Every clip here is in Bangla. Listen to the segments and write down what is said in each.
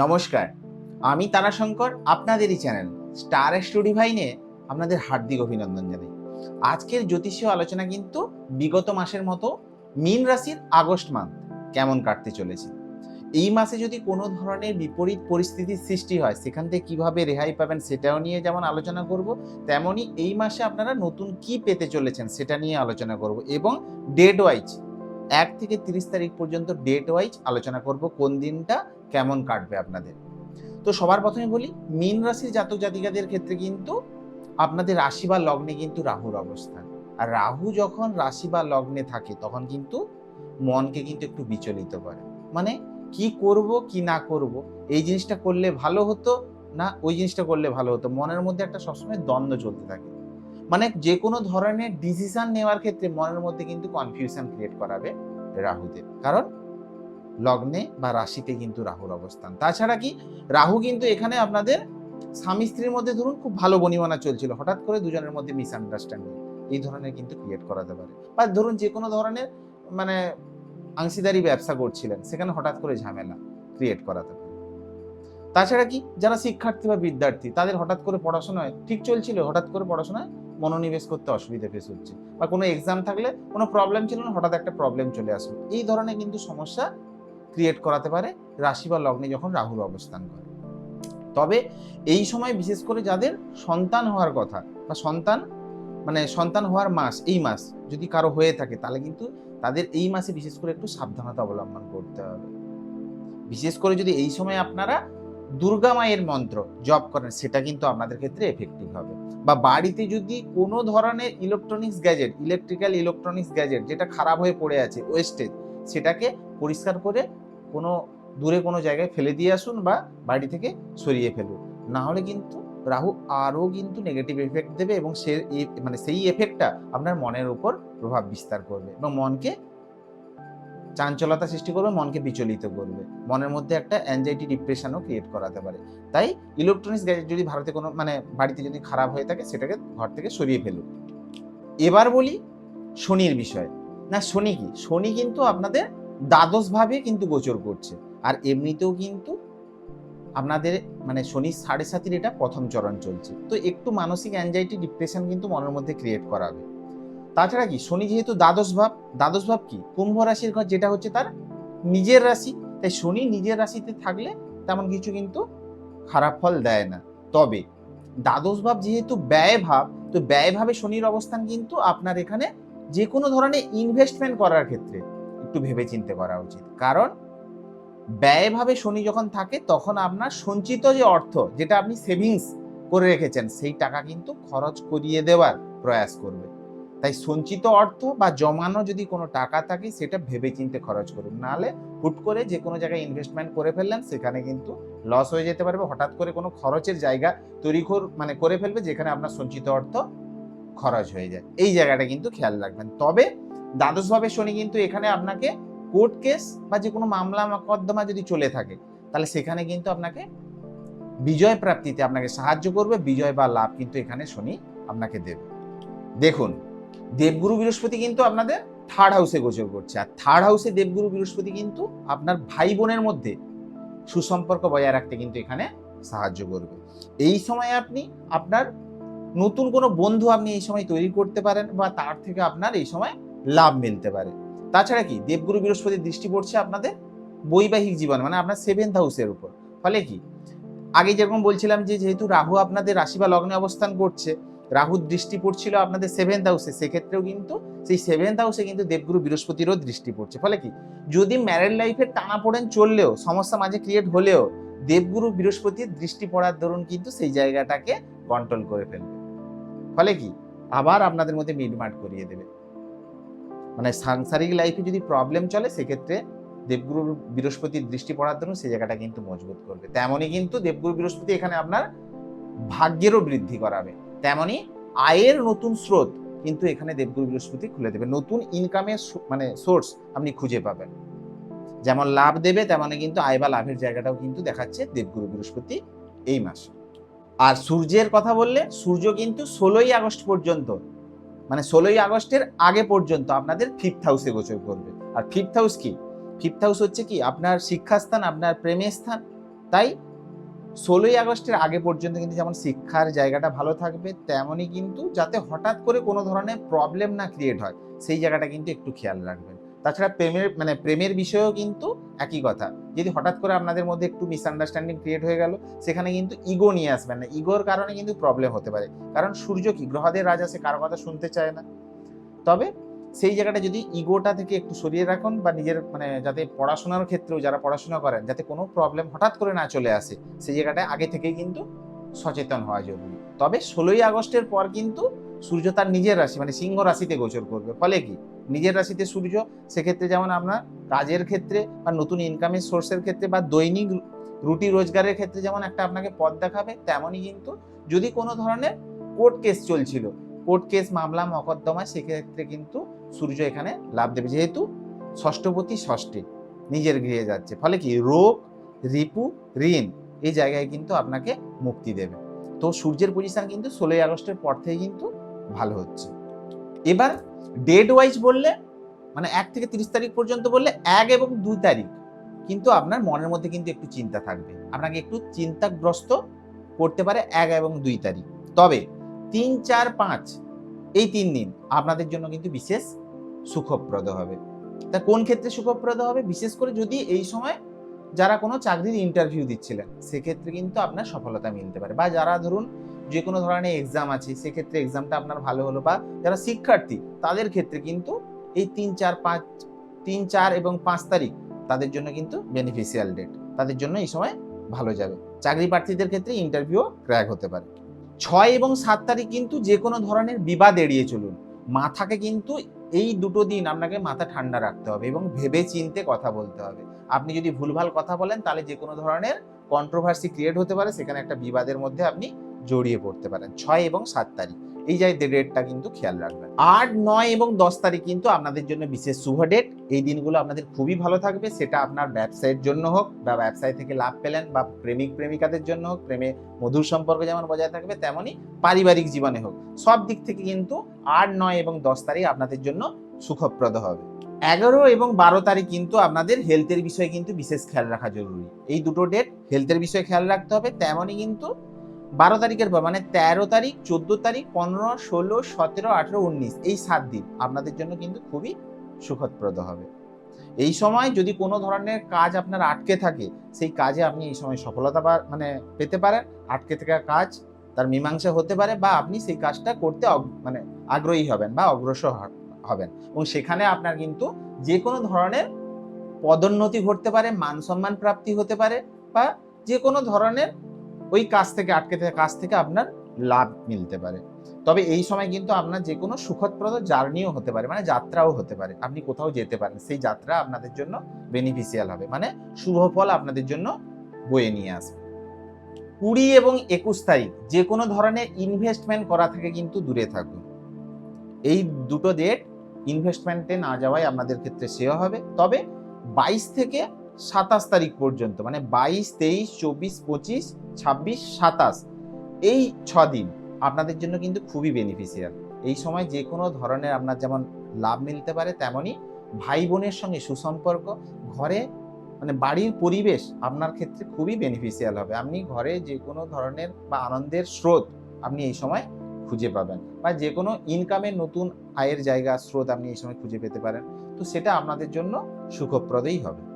নমস্কার, আমি তারাশঙ্কর, আপনাদেরই চ্যানেল স্টার স্টুডি ভাইনে আপনাদের হার্দিক অভিনন্দন জানাই। আজকের জ্যোতিষীয় আলোচনা কিন্তু বিগত মাসের মতো মীন রাশির আগস্ট মাস কেমন কাটতে চলেছে? এই মাসে যদি কোনো ধরনের বিপরীত পরিস্থিতির সৃষ্টি হয়, সেখান থেকে কীভাবে রেহাই পাবেন সেটাও নিয়ে যেমন আলোচনা করব, তেমনই এই মাসে আপনারা নতুন কি পেতে চলেছেন সেটা নিয়ে আলোচনা করব এবং ডেট ওয়াইজ এক থেকে তিরিশ তারিখ পর্যন্ত ডেট ওয়াইজ আলোচনা করব কোন দিনটা কেমন কাটবে আপনাদের। তো সবার প্রথমে বলি, মীন রাশির জাতক জাতিকাদের ক্ষেত্রে কিন্তু আপনাদের রাশি বা লগ্নে কিন্তু রাহুর অবস্থান। আর রাহু যখন রাশি বা লগ্নে থাকে তখন কিন্তু মনকে কিন্তু একটু বিচলিত করে। মানে কি করব, কি না করব, এই জিনিসটা করলে ভালো হতো না ওই জিনিসটা করলে ভালো হতো? মনের মধ্যে একটা সবসময় দ্বন্দ্ব চলতে থাকে। মানে যে কোনো ধরনের ডিসিশন নেওয়ার ক্ষেত্রে মনের মধ্যে কিন্তু কনফিউশন ক্রিয়েট করাবে রাহুদের। কারণ লগ্নে বা রাশিতে কিন্তু রাহুর অবস্থান। তাছাড়া কি? রাহু কিন্তু এখানে আপনাদের স্বামী স্ত্রীর মধ্যে ধরুন খুব ভালো বনিমানা চলছিল। হঠাৎ করে দুজনের মধ্যে মিসআন্ডারস্ট্যান্ডিং এই ধরনের কিন্তু ক্রিয়েট করাতে পারে। বা ধরুন যে কোনো ধরনের মানে অংশীদারি ব্যবসা করছিলেন, সেখানে হঠাৎ করে ঝামেলা ক্রিয়েট করাতে পারে। তাছাড়া কি? যারা শিক্ষার্থী বা বিদ্যার্থী, তাদের হঠাৎ করে পড়াশোনায়, ঠিক চলছিল, হঠাৎ করে পড়াশোনায় মনোনিবেশ করতে অসুবিধা ফেস হচ্ছে। বা কোনো এক্সাম থাকলে, কোনো প্রবলেম ছিল না, হঠাৎ একটা প্রবলেম চলে আসলো। এই ধরনের কিন্তু সমস্যা ক্রিয়েট করাতে পারে রাশি বা লগ্নে যখন রাহুর অবস্থান করে। তবে এই সময় বিশেষ করে যাদের সন্তান হওয়ার কথা বা সন্তান মানে সন্তান হওয়ার মাস, এই মাস যদি কারও হয়ে থাকে, তাহলে কিন্তু তাদের এই মাসে বিশেষ করে একটু সাবধানতা অবলম্বন করতে হবে। বিশেষ করে যদি এই সময় আপনারা দুর্গা মায়ের মন্ত্র জপ করেন, সেটা কিন্তু আপনাদের ক্ষেত্রে এফেক্টিভ হবে। বা বাড়িতে যদি কোনো ধরনের electronics gadget electrical electronics gadget যেটা খারাপ হয়ে পড়ে আছে ওয়েস্টেজ সেটাকে পরিষ্কার করে কোনো দূরে কোনো জায়গায় ফেলে দিয়ে আসুন বা বাড়ি থেকে সরিয়ে ফেলুন। না হলে কিন্তু রাহু আরও কিন্তু নেগেটিভ এফেক্ট দেবে এবং সে মানে সেই এফেক্টটা আপনার মনের উপর প্রভাব বিস্তার করবে এবং মনকে চাঞ্চলতা সৃষ্টি করবে, মনকে বিচলিত করবে। মনের মধ্যে একটা অ্যাংজাইটি ডিপ্রেশনও ক্রিয়েট করাতে পারে। তাই ইলেকট্রনিক্স গ্যাজেট যদি ভারতে কোনো মানে বাড়িতে যদি খারাপ হয়ে থাকে, সেটাকে ঘর থেকে সরিয়ে ফেলুন। এবার বলি শনির বিষয়। না, শনি কি? শনি কিন্তু আপনাদের দ্বাদশভাবে কিন্তু গোচর করছে। আর এমনিতেও কিন্তু আপনাদের মানে শনি সাড়ে সাতির এটা প্রথম চরণ চলছে। তো একটু মানসিক অ্যাংজাইটি ডিপ্রেশন কিন্তু মনের মধ্যে ক্রিয়েট করাবে। তাছাড়া কি? শনি যেহেতু দ্বাদশ ভাব দ্বাদশ ভাব কি? কুম্ভ রাশির ঘর যেটা হচ্ছে তার নিজের রাশি। তাই শনি নিজের রাশিতে থাকলে তেমন কিছু কিন্তু খারাপ ফল দেয় না। তবে দ্বাদশ ভাব যেহেতু ব্যয় ভাব, তো ব্যয় ভাবে শনির অবস্থান কিন্তু আপনার এখানে যে কোনো ধরনের ইনভেস্টমেন্ট করার ক্ষেত্রে একটু ভেবে চিন্তে করা উচিত। কারণ ব্যয়ভাবে শনি যখন থাকে, তখন আপনার সঞ্চিত যে অর্থ, যেটা আপনি সেভিংস করে রেখেছেন, সেই টাকা কিন্তু খরচ করিয়ে দেওয়ার প্রয়াস করবে। তাই সঞ্চিত অর্থ বা জমানো যদি কোনো টাকা থাকে, সেটা ভেবে চিন্তে খরচ করুন। নাহলে হুট করে যে কোনো জায়গায় ইনভেস্টমেন্ট করে ফেললেন, সেখানে কিন্তু লস হয়ে যেতে পারবে। হঠাৎ করে কোনো খরচের জায়গা তৈরি মানে করে ফেলবে, যেখানে আপনার সঞ্চিত অর্থ খরচ হয়ে যায়। এই জায়গাটা কিন্তু খেয়াল রাখবেন। তবে দ্বাদশভাবে শনি কিন্তু এখানে আপনাকে কোর্ট কেস বা যে কোনো মামলা মকদ্দমা যদি চলে থাকে, তাহলে সেখানে কিন্তু আপনাকে বিজয় প্রাপ্তিতে আপনাকে সাহায্য করবে। বিজয় বা লাভ কিন্তু এখানে শনি আপনাকে দেবে। দেখুন দেবগুরু বৃহস্পতি কিন্তু আপনাদের থার্ড হাউসে গোচর করছে। আর থার্ড হাউসে দেবগুরু বৃহস্পতি কিন্তু আপনার ভাই বোনের মধ্যে সুসম্পর্ক বজায় রাখতে কিন্তু এখানে সাহায্য করবে। এই সময় আপনি আপনার নতুন কোনো বন্ধু আপনি এই সময় তৈরি করতে পারেন বা তার থেকে আপনার এই সময় লাভ মিলতে পারে। তাছাড়া কি? দেবগুরু বৃহস্পতির দৃষ্টি পড়ছে আপনাদের বৈবাহিক জীবন মানে আপনার সেভেন্থ হাউসের উপর। ফলে কি? আগে যেরকম বলছিলাম যে যেহেতু রাহু আপনাদের রাশি বা লগ্নে অবস্থান করছে রাহুর দৃষ্টি পড়ছিল আপনাদের সেভেন্থ হাউসে সেক্ষেত্রেও কিন্তু সেই সেভেন্থ হাউসে কিন্তু দেবগুরু বৃহস্পতিরও দৃষ্টি পড়ছে। ফলে কি? যদি ম্যারেড লাইফে টানা পড়েন চললেও, সমস্যা মাঝে ক্রিয়েট হলেও, দেবগুরু বৃহস্পতির দৃষ্টি পড়ার দরুন কিন্তু সেই জায়গাটাকে কন্ট্রোল করে ফেলবে। ফলে কি? আবার আপনাদের মধ্যে মিটমাট করিয়ে দেবে। মানে সাংসারিক লাইফে যদি প্রবলেম চলে, সেক্ষেত্রে দেবগুরু বৃহস্পতির দৃষ্টি পড়ার জন্য সেই জায়গাটা কিন্তু মজবুত করবে। তেমনই কিন্তু দেবগুরু বৃহস্পতি এখানে আপনার ভাগ্যেরও বৃদ্ধি করাবে। তেমনই আয়ের নতুন স্রোত কিন্তু এখানে দেবগুরু বৃহস্পতি খুলে দেবে। নতুন ইনকামের মানে সোর্স আপনি খুঁজে পাবেন। যেমন লাভ দেবে তেমনই কিন্তু আয় বা লাভের জায়গাটাও কিন্তু দেখাচ্ছে দেবগুরু বৃহস্পতি এই মাসে। আর সূর্যের কথা বললে সূর্য কিন্তু ষোলোই আগস্ট পর্যন্ত মানে ষোলোই আগস্টের আগে পর্যন্ত আপনাদের ফিফথ হাউসে গোচর করবে। আর ফিফথ হাউস কি? ফিফথ হাউস হচ্ছে কি? আপনার শিক্ষাস্থান, আপনার প্রেমের স্থান। তাই ষোলোই আগস্টের আগে পর্যন্ত কিন্তু যেমন শিক্ষার জায়গাটা ভালো থাকবে, তেমনই কিন্তু যাতে হঠাৎ করে কোনো ধরনের প্রবলেম না ক্রিয়েট হয়, সেই জায়গাটা কিন্তু একটু খেয়াল রাখবেন। তাছাড়া প্রেমের মানে প্রেমের বিষয়েও কিন্তু একই কথা। যদি হঠাৎ করে আপনাদের মধ্যে একটু মিসআন্ডারস্ট্যান্ডিং ক্রিয়েট হয়ে গেল, সেখানে কিন্তু ইগো নিয়ে আসবেন না। ইগোর কারণে কিন্তু প্রবলেম হতে পারে। কারণ সূর্য কি? গ্রহদের রাজা, সে কারও কথা শুনতে চায় না। তবে সেই জায়গাটা যদি ইগোটা থেকে একটু সরিয়ে রাখুন বা নিজের মানে যাতে পড়াশোনার ক্ষেত্রেও যারা পড়াশোনা করেন, যাতে কোনো প্রবলেম হঠাৎ করে না চলে আসে, সেই জায়গাটায় আগে থেকেই কিন্তু সচেতন হওয়া জরুরি। তবে ষোলোই আগস্টের পর কিন্তু সূর্য তার নিজের রাশি মানে সিংহ রাশিতে গোচর করবে। ফলে কি? নিজের রাশিতে সূর্য, সেক্ষেত্রে যেমন আপনার কাজের ক্ষেত্রে বা নতুন ইনকামের সোর্সের ক্ষেত্রে বা দৈনিক রুটি রোজগারের ক্ষেত্রে যেমন একটা আপনাকে পথ দেখাবে, তেমনই কিন্তু যদি কোনো ধরনের কোর্ট কেস চলছিল কোর্ট কেস মামলা, মকদ্দমা, সেক্ষেত্রে কিন্তু সূর্য এখানে লাভ দেবে। যেহেতু ষষ্ঠপতি ষষ্ঠে, নিজের গৃহে যাচ্ছে। ফলে কি? রোগ, রিপু, ঋণ, এই জায়গায় কিন্তু আপনাকে মুক্তি দেবে। তো সূর্যের পজিশন কিন্তু ষোলোই আগস্টের পর থেকে কিন্তু ভালো হচ্ছে। এবার ডেট ওয়াইজ বললে মানে এক থেকে তিরিশ তারিখ পর্যন্ত বললে এক এবং দুই তারিখ কিন্তু আপনার মনের মধ্যে কিন্তু একটু চিন্তা থাকবে। আপনাকে একটু চিন্তাগ্রস্ত করতে পারে এক এবং দুই তারিখ। তবে তিন, চার, পাঁচ, এই তিন দিন আপনাদের জন্য কিন্তু বিশেষ সুখপ্রদ হবে। তা কোন ক্ষেত্রে সুখপ্রদ হবে? বিশেষ করে যদি এই সময় যারা কোনো চাকরির ইন্টারভিউ দিচ্ছিলেন, সেক্ষেত্রে কিন্তু আপনার সফলতা মিলতে পারে। বা যারা ধরুন যে কোনো ধরনের এক্সাম আছে, সেক্ষেত্রে এক্সামটা আপনার ভালো হলো বা যারা শিক্ষার্থী, তাদের ক্ষেত্রে কিন্তু এই তিন, চার, পাঁচ, তিন, চার এবং পাঁচ তারিখ তাদের জন্য কিন্তু বেনিফিশিয়াল ডেট তাদের জন্য এই সময় ভালো যাবে। চাকরি প্রার্থীদের ক্ষেত্রে ইন্টারভিউ ক্র্যাক হতে পারে। ছয় এবং সাত তারিখ কিন্তু যে কোনো ধরনের বিবাদ এড়িয়ে চলুন। মাথাকে কিন্তু এই দুটো দিন আপনাকে মাথা ঠান্ডা রাখতে হবে এবং ভেবে চিনতে কথা বলতে হবে। আপনি যদি ভুলভাল কথা বলেন, তাহলে যে কোনো ধরনের কন্ট্রোভার্সি ক্রিয়েট হতে পারে, সেখানে একটা বিবাদের মধ্যে আপনি জড়িয়ে পড়তে পারেন। ছয় এবং সাত তারিখ। এই যে ডেটটা কিন্তু খেয়াল রাখবেন। আট, নয় এবং দশ তারিখ কিন্তু আপনাদের জন্য বিশেষ শুভ ডেট এই দিনগুলো আপনাদের খুবই ভালো থাকবে, সেটা আপনার ব্যবসায়ের জন্য হোক বা ব্যবসায় থেকে লাভ পেলেন বা প্রেমিক, প্রেমিকাদের জন্য হোক, প্রেমে মধুর সম্পর্ক যেমন বজায় থাকবে তেমনই পারিবারিক জীবনে হোক। সব দিক থেকে কিন্তু আট, নয় এবং দশ তারিখ আপনাদের জন্য সুখপ্রদ হবে। এগারো এবং বারো তারিখ কিন্তু আপনাদের হেলথের বিষয়ে কিন্তু বিশেষ খেয়াল রাখা জরুরি। এই দুটো ডেট হেলথের বিষয়ে খেয়াল রাখতে হবে তেমনই কিন্তু বারো তারিখের পর মানে তেরো তারিখ, চোদ্দ তারিখ, পনেরো, ষোলো, সতেরো, আঠেরো, উনিশ, এই সাত দিন আপনাদের জন্য কিন্তু খুবই সুখদপ্রদ হবে। এই সময় যদি কোনো ধরনের কাজ আপনার আটকে থাকে, সেই কাজে আপনি এই সময় সফলতা মানে পেতে পারেন। আটকে থাকা কাজ তার মীমাংসা হতে পারে বা আপনি সেই কাজটা করতে মানে আগ্রহী হবেন বা অগ্রসর হবেন। এবং সেখানে আপনার কিন্তু যে কোনো ধরনের পদোন্নতি ঘটতে পারে মান সম্মান প্রাপ্তি হতে পারে বা যে কোনো ধরনের ওই কাজ থেকে আটকে থাকা, কাজ থেকে আপনার লাভ মিলতে পারে। তবে এই সময় কিন্তু আপনার যে কোনো সুখদপ্রদ জার্নিও হতে পারে মানে যাত্রাও হতে পারে। আপনি কোথাও যেতে পারেন, সেই যাত্রা আপনাদের জন্য বেনিফিশিয়াল হবে মানে শুভ ফল আপনাদের জন্য বয়ে নিয়ে আসবে। কুড়ি এবং একুশ তারিখ যে কোনো ধরনের ইনভেস্টমেন্ট করা থেকে কিন্তু দূরে থাকুন। এই দুটো ডেট ইনভেস্টমেন্টে না যাওয়াই আপনাদের ক্ষেত্রে শ্রেয় হবে। তবে বাইশ থেকে সাতাশ তারিখ পর্যন্ত মানে বাইশ, তেইশ, চব্বিশ, পঁচিশ, ছাব্বিশ, সাতাশ, এই ছ দিন আপনাদের জন্য কিন্তু খুবই বেনিফিশিয়াল এই সময় যে কোনো ধরনের আপনার যেমন লাভ মিলতে পারে তেমনই ভাই বোনের সঙ্গে সুসম্পর্ক, ঘরে মানে বাড়ির পরিবেশ আপনার ক্ষেত্রে খুবই বেনিফিশিয়াল হবে। আপনি ঘরে যে কোনো ধরনের বা আনন্দের স্রোত আপনি এই সময় খুঁজে পাবেন বা যে কোনো ইনকামের নতুন আয়ের জায়গা স্রোত আপনি এই সময় খুঁজে পেতে পারেন। তো সেটা আপনাদের জন্য সুখপ্রদই হবে।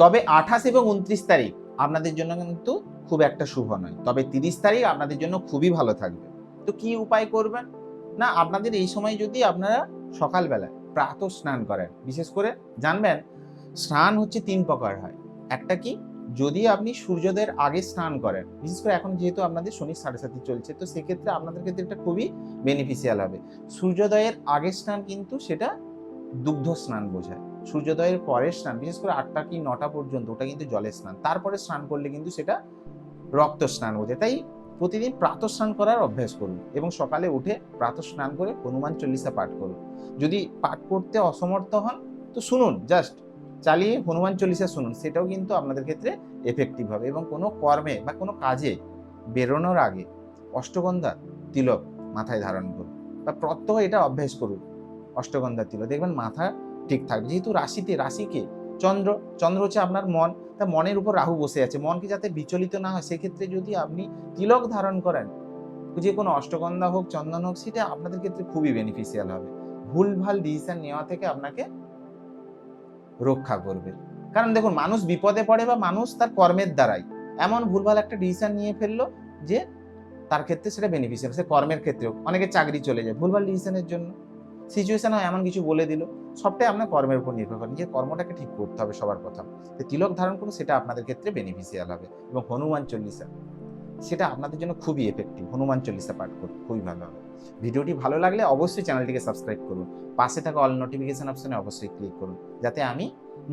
তবে আঠাশ এবং উনত্রিশ তারিখ আপনাদের জন্য কিন্তু খুব একটা শুভ নয়। তবে তিরিশ তারিখ আপনাদের জন্য খুবই ভালো থাকবে। তো কি উপায় করবেন? না, আপনাদের এই সময় যদি আপনারা সকালবেলায় প্রাতঃ স্নান করেন, বিশেষ করে জানবেন স্নান হচ্ছে তিন প্রকার হয়। একটা কি? যদি আপনি সূর্যোদয়ের আগে স্নান করেন, বিশেষ করে এখন যেহেতু আপনাদের শনি সাড়ে সাথে চলছে, তো সেক্ষেত্রে আপনাদের ক্ষেত্রে এটা খুবই বেনিফিশিয়াল হবে। সূর্যোদয়ের আগে স্নান কিন্তু সেটা দুগ্ধ স্নান বোঝায়। সূর্যোদয়ের পরের স্নান, বিশেষ করে আটটা কি নটা পর্যন্ত, ওটা কিন্তু জলের স্নান। তারপরে স্নান করলে কিন্তু সেটা রক্ত স্নান বোঝায় তাই প্রতিদিন প্রাতঃ স্নান করার অভ্যাস করুন এবং সকালে উঠে প্রাতঃ স্নান করে হনুমান চল্লিশা পাঠ করুন। যদি পাঠ করতে অসমর্থ হন, তো শুনুন, জাস্ট চালিয়ে হনুমান চল্লিশা শুনুন, সেটাও কিন্তু আপনাদের ক্ষেত্রে এফেক্টিভ হবে এবং কোনো কর্মে বা কোনো কাজে বেরোনোর আগে অষ্টগন্ধা তিলক মাথায় ধারণ করুন বা প্রত্যহ এটা অভ্যাস করুন, অষ্টগন্ধা তিলক। দেখবেন মাথা ঠিক থাকবে। যেহেতু রাশিতে, রাশিকে চন্দ্র চন্দ্র হচ্ছে আপনার মন, তা মনের উপর রাহু বসে আছে। মনকে যাতে বিচলিত না হয়, সেক্ষেত্রে যদি আপনি তিলক ধারণ করেন, যে কোনো অষ্টগন্ধা হোক, চন্দন হোক, সেটা আপনাদের ক্ষেত্রে খুবই বেনিফিশিয়াল হবে। ভুলভাল ডিসিশন নেওয়া থেকে আপনাকে রক্ষা করবে। কারণ দেখুন, মানুষ বিপদে পড়ে বা মানুষ তার কর্মের দ্বারাই। এমন ভুলভাল একটা ডিসিশন নিয়ে ফেলল যে তার ক্ষেত্রে সেটা বেনিফিশিয়াল সে কর্মের ক্ষেত্রেও অনেকে চাকরি চলে যায়। ভুলভাল ডিসিশনের জন্য। সিচুয়েশন হয়, এমন কিছু বলে দিল। সবটাই আপনার কর্মের উপর নির্ভর করে। নিজের কর্মটাকে ঠিক করতে হবে সবার প্রথম। তো তিলক ধারণ করুন সেটা আপনাদের ক্ষেত্রে বেনিফিশিয়াল হবে এবং হনুমান চল্লিশা। সেটা আপনাদের জন্য খুবই এফেক্টিভ হনুমান চল্লিশা পাঠ করুন, খুবই ভালো হবে। ভিডিওটি ভালো লাগলে অবশ্যই চ্যানেলটিকে সাবস্ক্রাইব করুন। পাশে থাকা অল নোটিফিকেশন অপশানে অবশ্যই ক্লিক করুন, যাতে আমি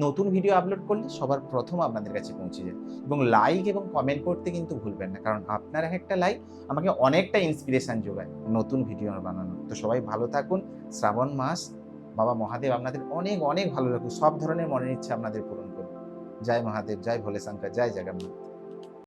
নতুন ভিডিও আপলোড করলে সবার প্রথম আপনাদের কাছে পৌঁছে যায়। এবং লাইক এবং কমেন্ট করতে কিন্তু ভুলবেন না, কারণ আপনার এক একটা লাইক আমাকে অনেকটা ইন্সপিরেশন যোগায় নতুন ভিডিও বানানো। তো সবাই ভালো থাকুন, শ্রাবণ মাস, বাবা মহাদেব আপনাদের অনেক অনেক ভালো রাখুন সব ধরনের মনের ইচ্ছা আপনাদের পূরণ করুন জয় মহাদেব, জয় ভোলে শঙ্কর, জয় জগন্নাথ।